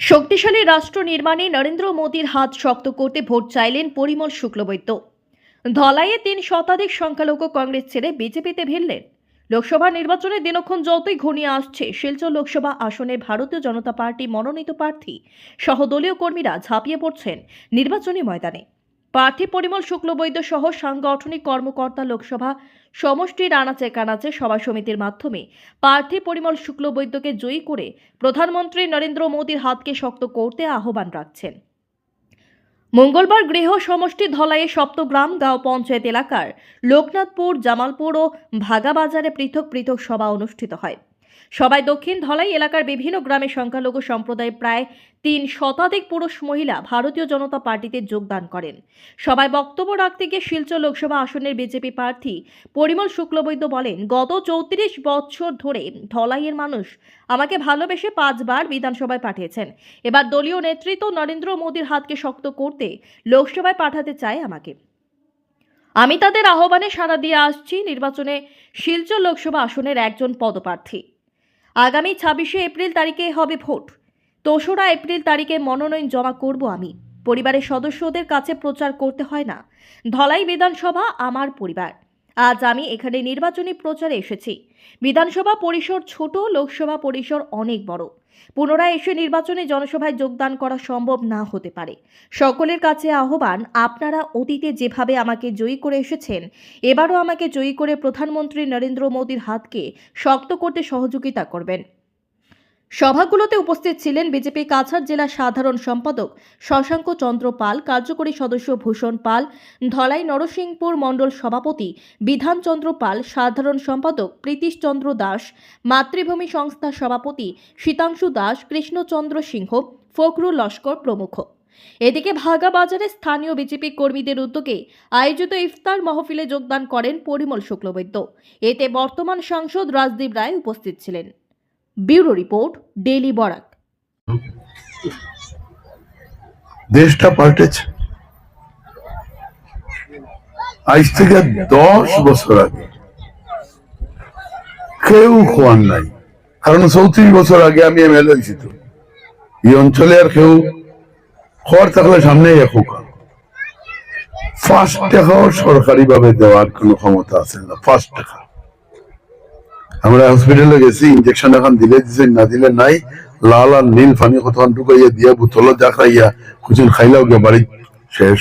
শক্তিশালী রাষ্ট্র নির্মাণে নরেন্দ্র মোদীর হাত শক্ত করতে ভোট চাইলেন পরিমল শুক্লবৈদ্য। ধলাইয়ে তিন শতাধিক সংখ্যালঘু কংগ্রেস ছেড়ে বিজেপিতে ভিড়লেন। লোকসভা নির্বাচনে দিনক্ষণ যতই ঘনিয়ে আসছে শিলচর লোকসভা আসনে ভারতীয় জনতা পার্টি মনোনীত প্রার্থী। সহ দলীয় কর্মীরা ঝাঁপিয়ে পড়ছেন নির্বাচনী ময়দানে। প্রার্থী পরিমল শুক্লবৈদ্য সহ সাংগঠনিক কর্মকর্তা লোকসভা সমষ্টির আনাচে কানাচে সভা সমিতির মাধ্যমে প্রার্থী পরিমল শুক্লবৈদ্যকে জয়ী করে প্রধানমন্ত্রী নরেন্দ্র মোদীর হাতকে শক্ত করতে আহ্বান রাখছেন। মঙ্গলবার গৃহ সমষ্টি ধলাইয়ে সপ্তগ্রাম গাঁও পঞ্চায়েত এলাকার লোকনাথপুর, জামালপুর ও ভাগাবাজারে পৃথক পৃথক সভা অনুষ্ঠিত হয়। সবাই দক্ষিণ ধলাই এলাকার বিভিন্ন গ্রামে সংখ্যালঘু সম্প্রদায়ের প্রায় তিন শতাধিক পুরুষ মহিলা ভারতীয় জনতা পার্টিতে যোগদান করেন। সবাই বক্তব্য রাখতে গিয়ে শিলচর লোকসভা আসনের বিজেপি প্রার্থী পরিমল শুক্লবৈদ্য বলেন, গত চৌত্রিশ বছর ধরে ধলাইয়ের মানুষ আমাকে ভালোবেসে পাঁচবার বিধানসভায় পাঠিয়েছেন। এবার দলীয় নেতৃত্ব নরেন্দ্র মোদীর হাতকে শক্ত করতে লোকসভায় পাঠাতে চায় আমাকে। আমি তাদের আহ্বানে সাড়া দিয়ে আসছি। নির্বাচনে শিলচর লোকসভা আসনের একজন পদপ্রার্থী। আগামী ছাব্বিশে এপ্রিল তারিখে হবে ভোট। দোসরা এপ্রিল তারিখে মনোনয়ন জমা করব আমি। পরিবারের সদস্যদের কাছে প্রচার করতে হয় না। ধলাই বিধানসভা আমার পরিবার। আজ আমি এখানে নির্বাচনী প্রচারে এসেছি। বিধানসভা পরিসর ছোট, লোকসভা পরিসর অনেক বড়। পুনরায় এসে নির্বাচনে জনসভায় যোগদান করা সম্ভব না হতে পারে। সকলের কাছে আহ্বান, আপনারা অতীতে যেভাবে আমাকে জয়ী করে এসেছেন, এবারও আমাকে জয়ী করে প্রধানমন্ত্রী নরেন্দ্র মোদীর হাতকে শক্ত করতে সহযোগিতা করবেন। সভাগুলোতে উপস্থিত ছিলেন বিজেপি কাছাড় জেলা সাধারণ সম্পাদক শশাঙ্ক চন্দ্র পাল, কার্যকরী সদস্য ভূষণ পাল, ধলাই নরসিংপুর মণ্ডল সভাপতি বিধানচন্দ্র পাল, সাধারণ সম্পাদক প্রীতিশচন্দ্র দাস, মাতৃভূমি সংস্থা সভাপতি শীতাংশু দাস, কৃষ্ণচন্দ্র সিংহ, ফখরুল লস্কর প্রমুখ। এদিকে ভাগা বাজারে স্থানীয় বিজেপি কর্মীদের উদ্যোগে আয়োজিত ইফতার মহফিলে যোগদান করেন পরিমল শুক্লবৈদ্য। এতে বর্তমান সাংসদ রাজদীপ রায় উপস্থিত ছিলেন। Bureau report, daily Barak. দেশটা পাল্টেছে। আজ থেকে দশ বছর আগে কেউ খোয়ান নাই। কারণ চৌত্রিশ বছর আগে আমি এমএলএ হয়েছি তো। এই অঞ্চলে আর কেউ খড় থাকলে সামনেই এখন ফার্স্ট টাকাও সরকারি ভাবে দেওয়ার কোনো ক্ষমতা আছে না ফার্স্ট টাকা। আমরা হসপিটালে গেছি ইঞ্জেকশন এখন দিলে দিছে, না দিলে নাই। লাল আর নীল পানি কতক্ষণ ঢুকাইয়া দিয়া বোতল জাকড়াইয়া কুচুন খাইলাও গিয়ে বাড়ি শেষ।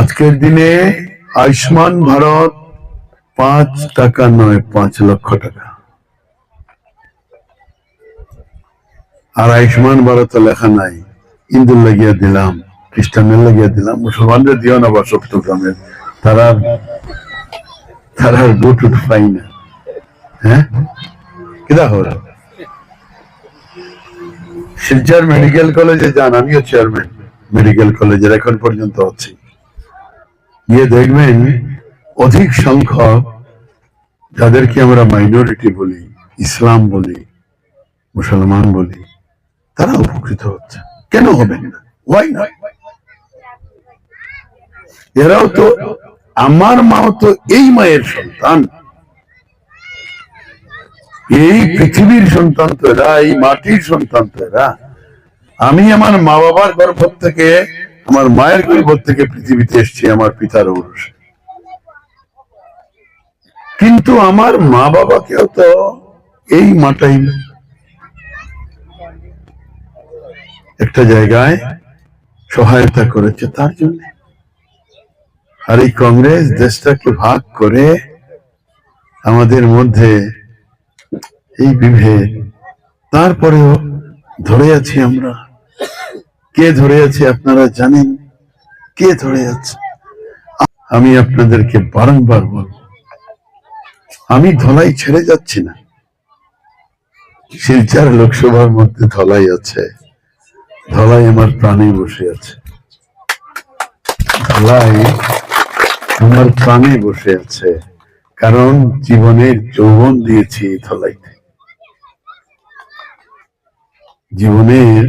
আজকের দিনে আয়ুষ্মান ভারত পাঁচ টাকা নয়, পাঁচ লক্ষ টাকা। আর আয়ুষ্মান ভারত লেখা নাই ইন্দুর লাগিয়া দিলাম, খ্রিস্টানের লাগিয়া দিলাম, মুসলমানদের দিও না বা সপ্তগ্রামের তারা তারা আর বুট উঠ পাই না। হ্যাঁ? কিদা হলো? শিলচর মেডিকেল কলেজে যান আমিও চেয়ারম্যান মেডিকেল কলেজের এখন পর্যন্ত আছি। গিয়ে দেখবেন অধিক সংখ্যক যাদেরকে আমরা মাইনরিটি বলি ইসলাম বলি মুসলমান বলি তারা উপকৃত হচ্ছে। কেন হবেন না? ওয়াই না এরাও তো আমার মাও তো এই মায়ের সন্তান। এই পৃথিবীর সন্তান তো এরা, এই মাটির সন্তান তো এরা। আমি আমার মা বাবার গর্ভ থেকে, আমার মায়ের গর্ভ থেকে পৃথিবীতে এসেছি, আমার পিতার ঔরসে কিন্তু আমার মা বাবাকেও তো এই মাটাই একটা জায়গায় সহায়তা করেছে তার জন্য। আর এই কংগ্রেস দেশটাকে ভাগ করে আমাদের মধ্যে এই বিভেদ, তারপরেও ধরে আছি আমরা। কে ধরে আছে আপনারা জানেন? কে ধরে আছে? আমি আপনাদেরকে বারংবার বলব, আমি ধলাই ছেড়ে যাচ্ছি না। শিলচার লোকসভার মধ্যে ধলাই আছে, ধলাই আমার প্রাণে বসে আছে। ধলাই আমার প্রাণে বসে আছে, কারণ জীবনের যৌবন দিয়েছি ধলাইতে। জীবনের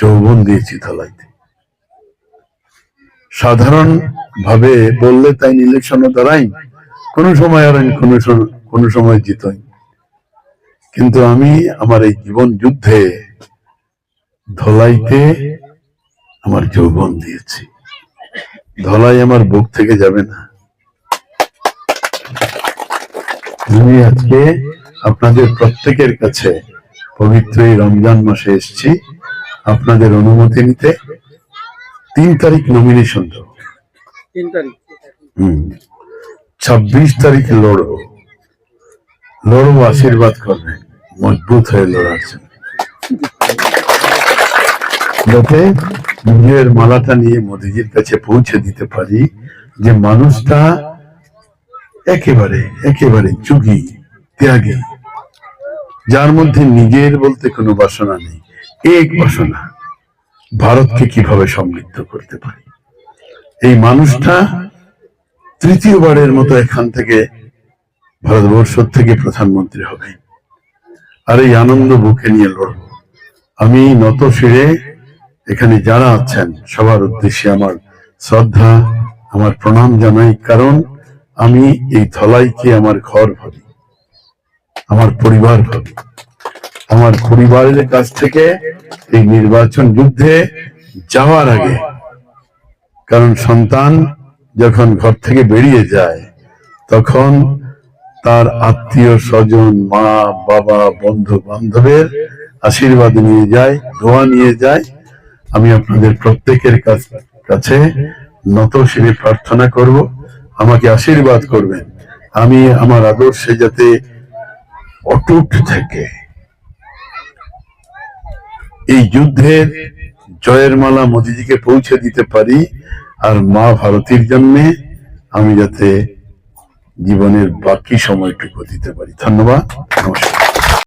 যৌবন দিয়েছি ধলাইতে। সাধারণ ভাবে বললে তাই ইলেকশনও দাঁড়াই কোন সময় আর আমি কোনো কোনো সময় জিতই। কিন্তু আমি আমার এই জীবন যুদ্ধে ধলাইতে আমার যৌবন দিয়েছি। ধলাই আমার বুক থেকে যাবে না। আমি আজকে আপনাদের প্রত্যেকের কাছে পবিত্র এই রমজান মাসে এসেছি। আপনাদের অনুমতি নিতে তিন তারিখ নমিনেশন দেব। তিন তারিখ। হুম। ছাব্বিশ তারিখে লড়বো লড়বো আশীর্বাদ করবে। মজবুত হয়ে লড়ার জন্য। যাতে নিজের মালাটা নিয়ে মোদিজির কাছে পৌঁছে দিতে পারি যে মানুষটা একেবারে একেবারে যুগী, ত্যাগী। যার মধ্যে নিজের বলতে কোনো বাসনা নেই, এক বাসনা, ভারতকে কীভাবে সমৃদ্ধ করতে পারি? এই মানুষটা তৃতীয়বারের মতো এখান থেকে ভারতবর্ষ থেকে প্রধানমন্ত্রী হবে। আর এই আনন্দ বুকে নিয়ে লড়ব। আমি নত ফিরে এখানে যারা আছেন, সবার উদ্দেশ্যে আমার শ্রদ্ধা, আমার প্রণাম জানাই, কারণ আমি এই ধলাইকে আমার ঘর ভাবি, আমার পরিবার ভাবি। আমার পরিবারের কাছ থেকে এই নির্বাচন যুদ্ধে যাওয়ার আগে, কারণ সন্তান যখন ঘর থেকে বেরিয়ে যায়, তখন তার আত্মীয় স্বজন, মা, বাবা বন্ধু বান্ধবের আশীর্বাদ নিয়ে যায়, দোয়া নিয়ে যায় আমি আপনাদের প্রত্যেকের কাছে নত শিরে প্রার্থনা করব। আমাকে আশীর্বাদ করবেন। আমি আমার আদর্শে যাতে অটুট থেকে এই যুদ্ধের জয়ের মালা মোদিজিকে পৌঁছে দিতে পারি আর মা ভারতীর জন্য আমি যাতে জীবনের বাকি সময়টুকু দিতে পারি। ধন্যবাদ। নমস্কার।